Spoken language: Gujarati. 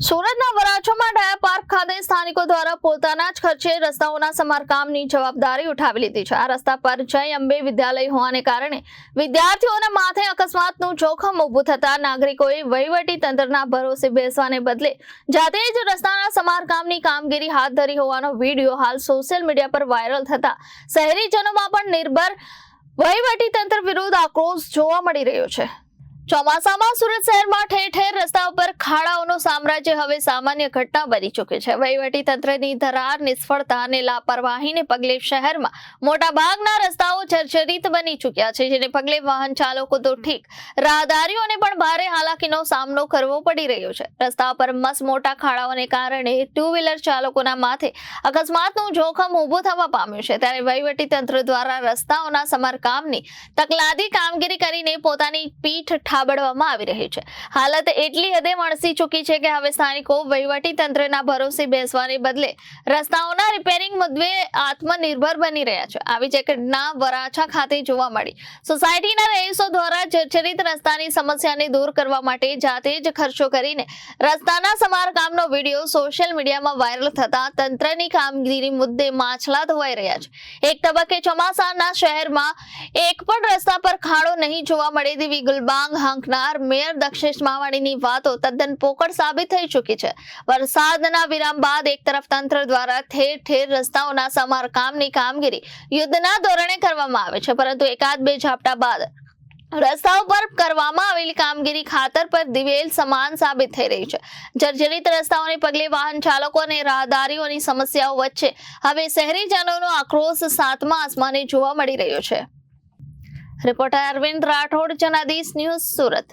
સુરતના વરાછોમાં ડાયા પાર્ક ખાતે સ્થાનિકો દ્વારા પોતાના જ ખર્ચે રસ્તાઓના સમારકામની જવાબદારી ઉઠાવી લીધી છે. આ રસ્તા પર જય અંબે વિદ્યાલય હોવાને કારણે વિદ્યાર્થીઓના માથે અકસ્માતનું જોખમ ઊભું થતા નાગરિકોએ વહીવટી તંત્રના ભરોસે બેસવાને બદલે જાતે જ રસ્તાના સમારકામની કામગીરી હાથ ધરી હોવાનો વીડિયો હાલ સોશિયલ મીડિયા પર વાયરલ થતા શહેરીજનોમાં પણ નિર્ભર વહીવટી તંત્ર વિરુદ્ધ આક્રોશ જોવા મળી રહ્યો છે. ચોમાસામાં સુરત શહેરમાં ઠેર ઠેર રસ્તા ઉપર ખાડાઓનું સામ્રાજ્ય હવે સામાન્ય ઘટના બની ચૂકી છે. વહીવટી તંત્રની ધરાર, નિષ્ફળતા અને લાપરવાહીને પગલે શહેરમાં મોટા ભાગના રસ્તાઓ જર્જરિત બની ચૂક્યા છે, જેને પગલે વાહન ચાલકો તો ઠીક રાહદારીઓને પણ ભારે હાલાકીનો સામનો કરવો પડી રહ્યો છે. રસ્તા પર મસ મોટા ખાડાઓને કારણે ટુ વ્હીલર ચાલકોના માથે અકસ્માતનું જોખમ ઊભું થવા પામ્યું છે. ત્યારે વહીવટી તંત્ર દ્વારા રસ્તાઓના સમારકામની તકલાદી કામગીરી કરીને પોતાની પીઠ ઠાબડવામાં આવી રહી છે. હાલત એટલી હદે વણસી ચૂકી છે કે હવે સ્થાનિકો વહીવટી તંત્રના ભરોસે બેસવાને બદલે રસ્તાઓના રિપેરિંગ મુદ્દે આત્મનિર્ભર બની રહ્યા છે. આવી જ ઘટના વરાછા ખાતે જોવા મળી. સોસાયટીના રહીશો દ્વારા જર્જરિત રસ્તાની સમસ્યાને દૂર કરવા માટે જાતે જ ખર્ચો કરીને રસ્તાના સમારકામનો વીડિયો સોશિયલ મીડિયામાં વાયરલ થતા તંત્રની કામગીરી મુદ્દે માછલા ધોવાઈ રહ્યા છે. એક તબક્કે ચોમાસાના શહેરમાં એક પણ રસ્તા પર ખાડો નહીં જોવા મળે તેવી ગુલબાંગ, હાંકનાર, મેયર દક્ષેશ માવાણીની વાતો તદ્દન પોકળ સાબિત થઈ ચૂકી છે. વરસાદના વિરામ બાદ એક તરફ તંત્ર દ્વારા ઠેર ઠેર રસ્તાઓના સમારકામની કામગીરી યુદ્ધના ધોરણે કરવામાં આવે છે, પરંતુ એકાદ બે ઝાપટા બાદ રસ્તાઓ પર કરવામાં આવેલી કામગીરી ખાતર પર દિવેલ સમાન સાબિત થઈ રહી છે. જર્જરિત રસ્તાઓને પગલે વાહન ચાલકો અને રાહદારીઓની સમસ્યાઓ વચ્ચે હવે શહેરીજનોનો આક્રોશ સાતમા આસમાને જોવા મળી રહ્યો છે. Reporter Arvind Rathod, Janadish news Surat.